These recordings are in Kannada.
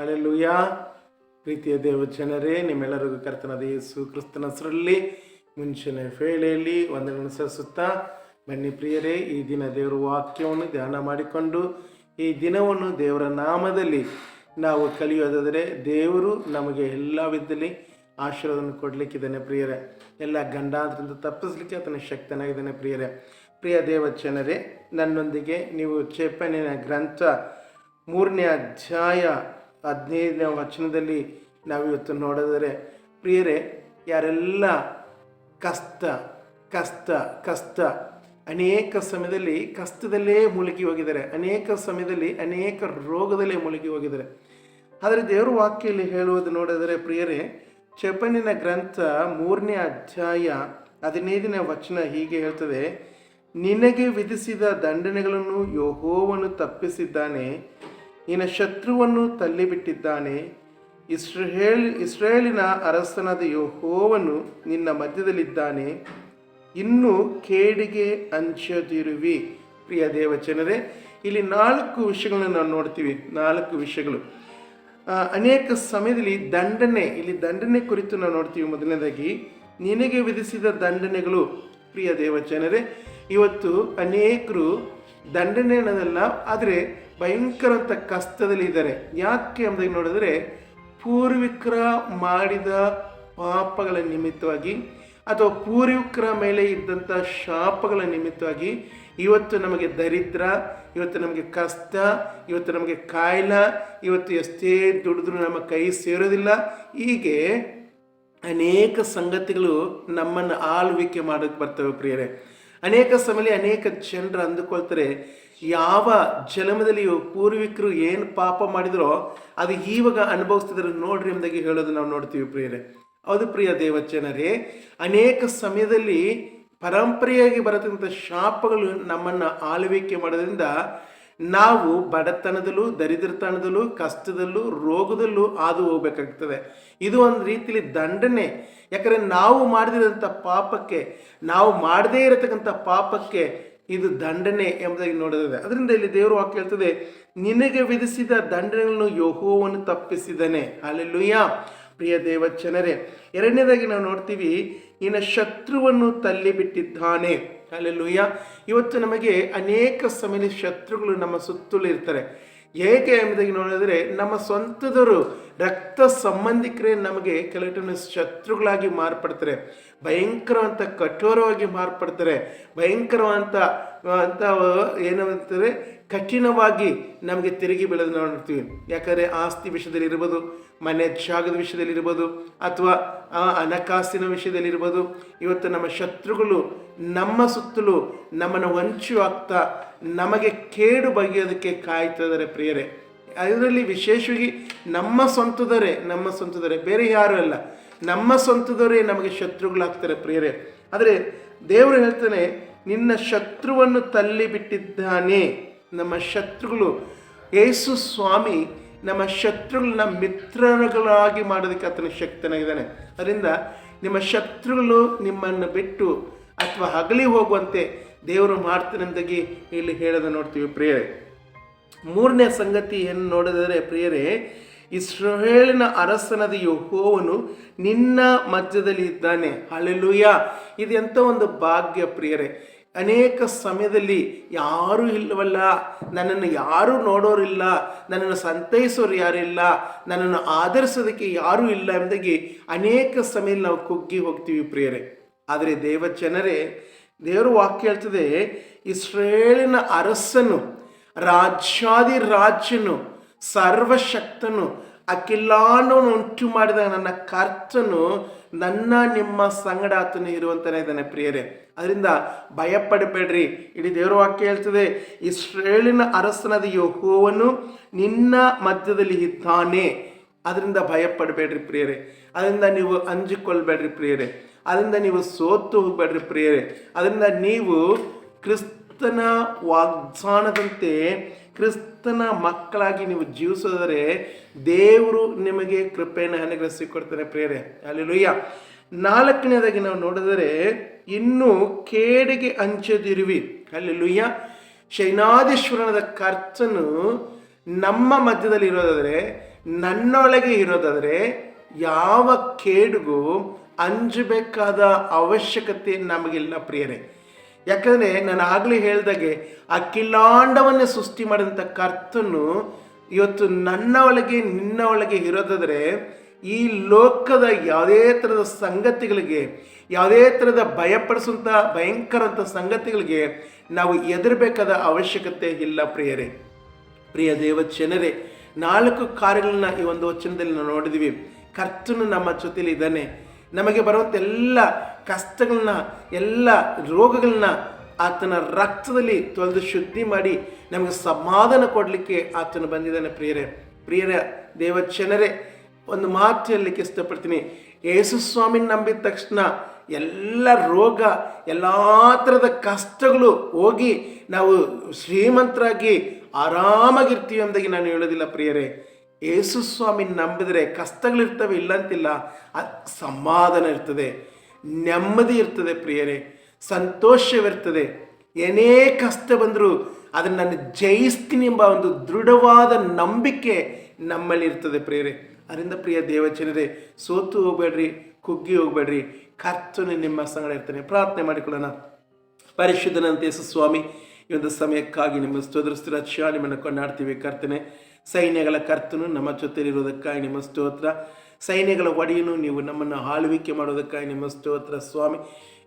ಹಲೆಲುಯಾ ಪ್ರೀತಿಯ ದೇವ ಜನರೇ, ನಿಮ್ಮೆಲ್ಲರಿಗೂ ಕರ್ತನಾದ ಯೇಸು ಕ್ರಿಸ್ತನ ಹೆಸರಲ್ಲಿ, ಮುಂಚಿನ ವೇಳೆಯಲ್ಲಿ ಒಂದನ್ನು ಸಲ್ಲಿಸುತ್ತಾ, ಬನ್ನಿ ಪ್ರಿಯರೇ, ಈ ದಿನ ದೇವರ ವಾಕ್ಯವನ್ನು ಧ್ಯಾನ ಮಾಡಿಕೊಂಡು, ಈ ದಿನವನ್ನು ದೇವರ ನಾಮದಲ್ಲಿ ನಾವು ಕಲಿಯೋದಾದರೆ, ದೇವರು ನಮಗೆ ಎಲ್ಲ ವಿಧದಲ್ಲಿ ಆಶೀರ್ವಾದವನ್ನು ಕೊಡಲಿಕ್ಕಿದ್ದಾನೆ ಪ್ರಿಯರೇ. ಎಲ್ಲ ಗಂಡಾಂತರಿಂದ ತಪ್ಪಿಸ್ಲಿಕ್ಕೆ ಆತನ ಶಕ್ತನಾಗಿದ್ದಾನೆ ಪ್ರಿಯರೇ. ಪ್ರಿಯ ದೇವಚನರೇ ನನ್ನೊಂದಿಗೆ ನೀವು ಚೇಪನಿನ ಗ್ರಂಥ ಮೂರನೇ ಅಧ್ಯಾಯ ಹದಿನೈದನೇ ವಚನದಲ್ಲಿ ನಾವಿವತ್ತು ನೋಡಿದರೆ, ಪ್ರಿಯರೇ, ಯಾರೆಲ್ಲ ಕಷ್ಟ ಕಷ್ಟ ಕಷ್ಟ, ಅನೇಕ ಸಮಯದಲ್ಲಿ ಕಷ್ಟದಲ್ಲೇ ಮುಳುಗಿ ಹೋಗಿದ್ದಾರೆ, ಅನೇಕ ಸಮಯದಲ್ಲಿ ಅನೇಕ ರೋಗದಲ್ಲೇ ಮುಳುಗಿ ಹೋಗಿದ್ದಾರೆ. ಆದರೆ ದೇವರ ವಾಕ್ಯದಲ್ಲಿ ಹೇಳುವುದು ನೋಡಿದರೆ, ಪ್ರಿಯರೇ ಚಪನಿನ ಗ್ರಂಥ ಮೂರನೇ ಅಧ್ಯಾಯ ಹದಿನೈದನೇ ವಚನ ಹೀಗೆ ಹೇಳ್ತದೆ, ನಿನಗೆ ವಿಧಿಸಿದ ದಂಡನೆಗಳನ್ನು ಯಹೋವನು ತಪ್ಪಿಸಿದ್ದಾನೆ ನಿನ್ನ ಶತ್ರುವನ್ನು ತಳ್ಳಿಬಿಟ್ಟಿದ್ದಾನೆ. ಇಸ್ರೇಲ್, ಇಸ್ರೇಲಿನ ಅರಸನಾದ ಯೋಹೋವನ್ನು ನಿನ್ನ ಮಧ್ಯದಲ್ಲಿದ್ದಾನೆ. ಇನ್ನು ಕೇಡಿಗೆ ಅಂಚದಿರುವಿ ಪ್ರಿಯ ದೇವಚನರೇ ಇಲ್ಲಿ ನಾಲ್ಕು ವಿಷಯಗಳನ್ನು ನಾವು ನೋಡ್ತೀವಿ. ನಾಲ್ಕು ವಿಷಯಗಳು. ಅನೇಕ ಸಮಯದಲ್ಲಿ ದಂಡನೆ, ಇಲ್ಲಿ ದಂಡನೆ ಕುರಿತು ನಾವು ನೋಡ್ತೀವಿ ಮೊದಲನೇದಾಗಿ. ನಿನಗೆ ವಿಧಿಸಿದ ದಂಡನೆಗಳು. ಪ್ರಿಯ ದೇವಚನರೇ ಇವತ್ತು ಅನೇಕರು ದಂಡನೆ ಅನ್ನೋದಲ್ಲ, ಆದರೆ ಭಯಂಕರಂತ ಕಷ್ಟದಲ್ಲಿ ಇದ್ದಾರೆ. ಯಾಕೆ ಎಂಬುದಾಗಿ ನೋಡಿದ್ರೆ, ಪೂರ್ವಿಕರ ಮಾಡಿದ ಪಾಪಗಳ ನಿಮಿತ್ತವಾಗಿ ಅಥವಾ ಪೂರ್ವಿಕರ ಮೇಲೆ ಇದ್ದಂಥ ಶಾಪಗಳ ನಿಮಿತ್ತವಾಗಿ ಇವತ್ತು ನಮಗೆ ದರಿದ್ರ, ಇವತ್ತು ನಮಗೆ ಕಷ್ಟ, ಇವತ್ತು ನಮಗೆ ಕಾಯಿಲ, ಇವತ್ತು ಎಷ್ಟೇ ದುಡಿದ್ರೂ ನಮ್ಮ ಕೈ ಸೇರೋದಿಲ್ಲ. ಹೀಗೆ ಅನೇಕ ಸಂಗತಿಗಳು ನಮ್ಮನ್ನು ಆಳ್ವಿಕೆ ಮಾಡೋಕ್ಕೆ ಬರ್ತವೆ ಪ್ರಿಯರೇ. ಅನೇಕ ಸಮಯ ಅನೇಕ ಜನರು ಅಂದುಕೊಳ್ತಾರೆ, ಯಾವ ಜನ್ಮದಲ್ಲಿ ಪೂರ್ವಿಕರು ಏನು ಪಾಪ ಮಾಡಿದ್ರೋ ಅದು ಈವಾಗ ಅನುಭವಿಸ್ತಿದ್ರೆ ನೋಡ್ರಿ ಎಂಬುದಾಗಿ ಹೇಳೋದು ನಾವು ನೋಡ್ತೀವಿ ಪ್ರಿಯರೇ. ಹೌದು ಪ್ರಿಯ ದೇವಚನರೇ ಅನೇಕ ಸಮಯದಲ್ಲಿ ಪರಂಪರೆಯಾಗಿ ಬರತಕ್ಕಂಥ ಶಾಪಗಳು ನಮ್ಮನ್ನು ಆಳ್ವಿಕೆ ಮಾಡೋದ್ರಿಂದ ನಾವು ಬಡತನದಲ್ಲೂ, ದರಿದ್ರತನದಲ್ಲೂ, ಕಷ್ಟದಲ್ಲೂ, ರೋಗದಲ್ಲೂ ಹಾದು ಹೋಗ್ಬೇಕಾಗ್ತದೆ. ಇದು ಒಂದು ರೀತಿಯಲ್ಲಿ ದಂಡನೆ. ಯಾಕಂದರೆ ನಾವು ಮಾಡದಿರೋಂಥ ಪಾಪಕ್ಕೆ, ನಾವು ಮಾಡದೇ ಇರತಕ್ಕಂಥ ಪಾಪಕ್ಕೆ ಇದು ದಂಡನೆ ಎಂಬುದಾಗಿ ನೋಡಿದೆ ಅದರಿಂದ ಇಲ್ಲಿ ದೇವರು ವಾಕ್ಯ ಹೇಳ್ತದೆ, ನಿನಗೆ ವಿಧಿಸಿದ ದಂಡನೆಗಳನ್ನು ಯೋಹೋವನ್ನು ತಪ್ಪಿಸಿದನೆ ಅಲ್ಲೆಲ್ಲೂಯ್ಯ ಪ್ರಿಯ ದೇವಚನರೇ, ಎರಡನೇದಾಗಿ ನಾವು ನೋಡ್ತೀವಿ ಇನ್ನು ಶತ್ರುವನ್ನು ತಳ್ಳಿಬಿಟ್ಟಿದ್ದಾನೆ. ಅಲ್ಲೆಲ್ಲೂಯ್ಯ ಇವತ್ತು ನಮಗೆ ಅನೇಕ ಸಮಯ ಶತ್ರುಗಳು ನಮ್ಮ ಸುತ್ತಲೂ ಇರ್ತಾರೆ. ಹೇಗೆ ಎಂಬುದಾಗಿ ನೋಡಿದರೆ, ನಮ್ಮ ಸ್ವಂತದವರು ರಕ್ತ ಸಂಬಂಧಿಕರೇ ನಮಗೆ ಕೆಲವು ಶತ್ರುಗಳಾಗಿ ಮಾರ್ಪಡ್ತಾರೆ. ಭಯಂಕರವಂತ ಕಠೋರವಾಗಿ ಮಾರ್ಪಡ್ತಾರೆ. ಭಯಂಕರವಂತ ಅಂತ ಏನಂತಾರೆ ಕಠಿಣವಾಗಿ ನಮಗೆ ತಿರುಗಿ ಬೆಳೆದು ನಾವು ನೋಡ್ತೀವಿ. ಯಾಕಂದರೆ ಆಸ್ತಿ ವಿಷಯದಲ್ಲಿ ಇರ್ಬೋದು ಮನೆ ಜಾಗದ ವಿಷಯದಲ್ಲಿ ಇರ್ಬೋದು ಅಥವಾ ಆ ಹಣಕಾಸಿನ ವಿಷಯದಲ್ಲಿ ಇರ್ಬೋದು ಇವತ್ತು ನಮ್ಮ ಶತ್ರುಗಳು ನಮ್ಮ ಸುತ್ತಲೂ ನಮ್ಮನ್ನು ವಂಚು ಆಗ್ತಾ ನಮಗೆ ಕೇಡು ಬಗೆಯೋದಕ್ಕೆ ಕಾಯ್ತಾ ಇದ್ದಾರೆ ಪ್ರಿಯರೇ. ಅದರಲ್ಲಿ ವಿಶೇಷವಾಗಿ ನಮ್ಮ ಸ್ವಂತದವರೇ ನಮ್ಮ ಸ್ವಂತದವರೇ, ಬೇರೆ ಯಾರು ಅಲ್ಲ. ನಮ್ಮ ಸ್ವಂತದವರೇ ನಮಗೆ ಶತ್ರುಗಳಾಗ್ತಾರೆ ಪ್ರಿಯರೇ. ಆದರೆ ದೇವರು ಹೇಳ್ತಾನೆ ನಿನ್ನ ಶತ್ರುವನ್ನು ತಳ್ಳಿ ಬಿಟ್ಟಿದ್ದಾನೆ ನಮ್ಮ ಶತ್ರುಗಳು, ಯೇಸು ಸ್ವಾಮಿ ನಮ್ಮ ಶತ್ರುಗಳನ್ನ ಮಿತ್ರಗಳಾಗಿ ಮಾಡೋದಕ್ಕೆ ಆತನ ಶಕ್ತನಾಗಿದ್ದಾನೆ ಅದರಿಂದ ನಿಮ್ಮ ಶತ್ರುಗಳು ನಿಮ್ಮನ್ನು ಬಿಟ್ಟು ಅಥವಾ ಹಗಲಿ ಹೋಗುವಂತೆ ದೇವರು ಮಾಡ್ತಾನೆಂದಾಗಿ ಇಲ್ಲಿ ಹೇಳೋದು ನೋಡ್ತೀವಿ ಪ್ರಿಯರೇ. ಮೂರನೇ ಸಂಗತಿ ಏನು ನೋಡಿದರೆ ಪ್ರಿಯರೇ ಇಸ್ರೇಲಿನ ಅರಸನದ ಯಹೋವನು ನಿನ್ನ ಮಧ್ಯದಲ್ಲಿ ಇದ್ದಾನೆ. ಅಳಲುಯ ಇದು ಎಂಥ ಒಂದು ಭಾಗ್ಯ ಪ್ರಿಯರೇ. ಅನೇಕ ಸಮಯದಲ್ಲಿ ಯಾರೂ ಇಲ್ಲವಲ್ಲ. ನನ್ನನ್ನು ಯಾರೂ ನೋಡೋರಿಲ್ಲ. ನನ್ನನ್ನು ಸಂತೈಸೋರು ಯಾರಿಲ್ಲ. ನನ್ನನ್ನು ಆಧರಿಸೋದಕ್ಕೆ ಯಾರೂ ಇಲ್ಲ ಎಂಬುದಾಗಿ ಅನೇಕ ಸಮಯದಲ್ಲಿ ನಾವು ಕುಗ್ಗಿ ಹೋಗ್ತೀವಿ ಪ್ರಿಯರೇ. ಆದರೆ ದೇವ ಜನರೇ, ದೇವರು ವಾಕ್ಯ ಹೇಳ್ತದೆ ಇಸ್ರೇಲಿನ ಅರಸನು ರಾಜ್ಯಾದಿ ರಾಜ್ಯನು ಸರ್ವಶಕ್ತನು. ಅಖಿಲಾಂಡವನ್ನು ಉಂಟು ಮಾಡಿದ ನನ್ನ ಕರ್ತನು ನನ್ನ ನಿಮ್ಮ ಸಂಗಡ ಆತನು ಇರುವಂತನೇ ಇದ್ದಾನೆ ಪ್ರಿಯರೇ. ಅದರಿಂದ ಭಯಪಡಬೇಡ್ರಿ. ಇಡೀ ದೇವರ ವಾಕ್ಯ ಹೇಳ್ತದೆ, ಇಸ್ರೇಲಿನ ಅರಸನಾದ ಯೋಹೋವನು ನಿನ್ನ ಮಧ್ಯದಲ್ಲಿ ಇದ್ದಾನೆ. ಅದರಿಂದ ಭಯಪಡಬೇಡ್ರಿ ಪ್ರಿಯರೇ. ಅದರಿಂದ ನೀವು ಅಂಜಿಕೊಳ್ಬೇಡ್ರಿ ಪ್ರಿಯರೇ. ಅದರಿಂದ ನೀವು ಸೋತು ಹೋಗ್ಬೇಡ್ರಿ ಪ್ರಿಯರೇ. ಅದರಿಂದ ನೀವು ಕ್ರಿಸ್ತನ ವಾಗ್ದಾನದಂತೆ ಕ್ರಿಸ್ತನ ಮಕ್ಕಳಾಗಿ ನೀವು ಜೀವಿಸೋದರೆ ದೇವರು ನಿಮಗೆ ಕೃಪೆಯನ್ನು ಅನುಗ್ರಹಿಸಿಕೊಡ್ತಾರೆ ಪ್ರೇರೆ ಅಲ್ಲಿ ಲುಯ್ಯ ನಾಲ್ಕನೇದಾಗಿ ನಾವು ನೋಡಿದರೆ ಇನ್ನೂ ಕೇಡಿಗೆ ಅಂಚದಿರುವಿ ಅಲ್ಲೆಲುಯ್ಯ ಶೈನಾದೀಶ್ವರನದ ಕರ್ತನು ನಮ್ಮ ಮಧ್ಯದಲ್ಲಿ ಇರೋದಾದರೆ, ನನ್ನೊಳಗೆ ಇರೋದಾದರೆ ಯಾವ ಕೇಡಿಗೂ ಅಂಜಬೇಕಾದ ಅವಶ್ಯಕತೆ ನಮಗಿಲ್ಲ ಪ್ರಿಯರೇ. ಯಾಕಂದರೆ ನಾನು ಆಗಲೇ ಹೇಳ್ದಾಗೆ ಆ ಕಿಲಾಂಡವನ್ನೇ ಸೃಷ್ಟಿ ಮಾಡಿದಂಥ ಕರ್ತನು ಇವತ್ತು ನನ್ನ ಒಳಗೆ, ನಿನ್ನ ಒಳಗೆ ಇರೋದಾದರೆ ಈ ಲೋಕದ ಯಾವುದೇ ಥರದ ಸಂಗತಿಗಳಿಗೆ, ಯಾವುದೇ ಥರದ ಭಯಪಡಿಸುವಂಥ ಭಯಂಕರಂಥ ಸಂಗತಿಗಳಿಗೆ ನಾವು ಎದುರಬೇಕಾದ ಅವಶ್ಯಕತೆ ಇಲ್ಲ ಪ್ರಿಯರೇ. ಪ್ರಿಯ ದೇವಚನರೇ ನಾಲ್ಕು ಕಾರ್ಯಗಳನ್ನ ಈ ಒಂದು ವಚನದಲ್ಲಿ ನಾವು ನೋಡಿದ್ವಿ. ಕರ್ತನು ನಮ್ಮ ಜೊತೆಲಿ ಇದ್ದಾನೆ. ನಮಗೆ ಬರುವಂಥ ಎಲ್ಲ ಕಷ್ಟಗಳನ್ನ, ಎಲ್ಲ ರೋಗಗಳನ್ನ ಆತನ ರಕ್ತದಲ್ಲಿ ತೊಳೆದು ಶುದ್ಧಿ ಮಾಡಿ ನಮಗೆ ಸಮಾಧಾನ ಕೊಡಲಿಕ್ಕೆ ಆತನ ಬಂದಿದ್ದಾನೆ ಪ್ರಿಯರೇ. ಪ್ರಿಯರ ದೇವಚನರೇ ಒಂದು ಮಾತು ಹೇಳಲಿಕ್ಕೆ ಇಷ್ಟಪಡ್ತೀನಿ. ಯೇಸು ಸ್ವಾಮಿನ ನಂಬಿದ ತಕ್ಷಣ ಎಲ್ಲ ರೋಗ, ಎಲ್ಲ ಥರದ ಕಷ್ಟಗಳು ಹೋಗಿ ನಾವು ಶ್ರೀಮಂತರಾಗಿ ಆರಾಮಾಗಿರ್ತೀವಿ ಅಂದಾಗಿ ನಾನು ಹೇಳೋದಿಲ್ಲ ಪ್ರಿಯರೇ. ಯೇಸು ಸ್ವಾಮಿನ ನಂಬಿದರೆ ಕಷ್ಟಗಳಿರ್ತವೆ, ಇಲ್ಲಂತಿಲ್ಲ ಅದು ಸಮಾಧಾನ ಇರ್ತದೆ. ನೆಮ್ಮದಿ ಇರ್ತದೆ ಪ್ರಿಯರೇ, ಸಂತೋಷವಿರ್ತದೆ. ಏನೇ ಕಷ್ಟ ಬಂದರೂ ಅದನ್ನು ನಾನು ಜಯಿಸ್ತೀನಿ ಎಂಬ ಒಂದು ದೃಢವಾದ ನಂಬಿಕೆ ನಮ್ಮಲ್ಲಿ ಇರ್ತದೆ ಪ್ರಿಯರೇ. ಅದರಿಂದ ಪ್ರಿಯ ದೇವಚನರೇ ಸೋತು ಹೋಗ್ಬೇಡ್ರಿ, ಕುಗ್ಗಿ ಹೋಗ್ಬೇಡ್ರಿ. ಕರ್ತನು ನಿಮ್ಮ ಸಂಗಡ ಇರ್ತಾನೆ. ಪ್ರಾರ್ಥನೆ ಮಾಡಿಕೊಳ್ಳೋಣ. ಪರಿಶುದ್ಧನಂತೆ ಸ್ವಾಮಿ, ಈ ಒಂದು ಸಮಯಕ್ಕಾಗಿ ನಿಮ್ಮ ಶಿವ ನಿಮ್ಮನ್ನು ಕೊಂಡಾಡ್ತೀವಿ ಕರ್ತನೆ. ಸೈನ್ಯಗಳ ಕರ್ತನು ನಮ್ಮ ಜೊತೆಲಿರುವುದಕ್ಕಾಗಿ ನಿಮ್ಮ ಸ್ತೋತ್ರ. ಸೈನ್ಯಗಳ ಒಡೆಯನು ನೀವು ನಮ್ಮನ್ನು ಆಳ್ವಿಕೆ ಮಾಡೋದಕ್ಕಾಗಿ ನಿಮ್ಮ ಸ್ತೋತ್ರ. ಸ್ವಾಮಿ,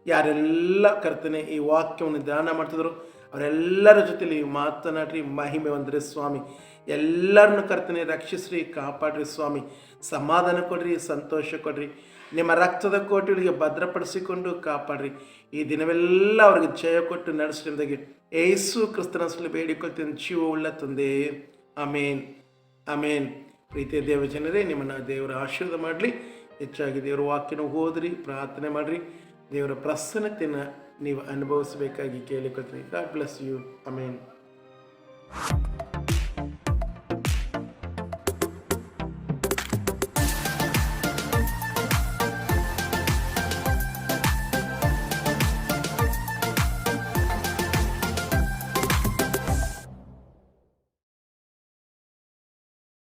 ಯಾರೆಲ್ಲ ಕರ್ತನೆ ಈ ವಾಕ್ಯವನ್ನು ಧ್ಯಾನ ಮಾಡ್ತಿದ್ರು, ಅವರೆಲ್ಲರ ಜೊತೆಲಿ ಮಾತನಾಡ್ರಿ, ಮಹಿಮೆ ಒಂದರೆ ಸ್ವಾಮಿ. ಎಲ್ಲರನ್ನು ಕರ್ತನೆ ರಕ್ಷಿಸ್ರಿ, ಕಾಪಾಡ್ರಿ ಸ್ವಾಮಿ. ಸಮಾಧಾನ ಕೊಡ್ರಿ, ಸಂತೋಷ ಕೊಡ್ರಿ. ನಿಮ್ಮ ರಕ್ತದ ಕೋಟಿಗಳಿಗೆ ಭದ್ರಪಡಿಸಿಕೊಂಡು ಕಾಪಾಡ್ರಿ. ಈ ದಿನವೆಲ್ಲ ಅವ್ರಿಗೆ ಜಯ ಕೊಟ್ಟು ನಡೆಸಿದಾಗ ಏಸು ಕ್ರಿಸ್ತನ ಬೇಡಿಕೊಳ್ತೀನಿ. ಜೀವ ಉಳ್ಳ ತಂದೆ. ಅಮೇನ್ ಅಮೇನ್ ಪ್ರೀತಿಯ ದೇವ ಜನರೇ, ನಿಮ್ಮನ್ನು ದೇವರ ಆಶೀರ್ವಾದ ಮಾಡಲಿ. ಹೆಚ್ಚಾಗಿ ದೇವರ ವಾಕ್ಯನ ಓದ್ರಿ, ಪ್ರಾರ್ಥನೆ ಮಾಡಿರಿ. ದೇವರ ಪ್ರಸನ್ನತೆಯನ್ನು ನೀವು ಅನುಭವಿಸಬೇಕಾಗಿ ಕೇಳಿಕೊಳ್ತೀನಿ. God bless you amen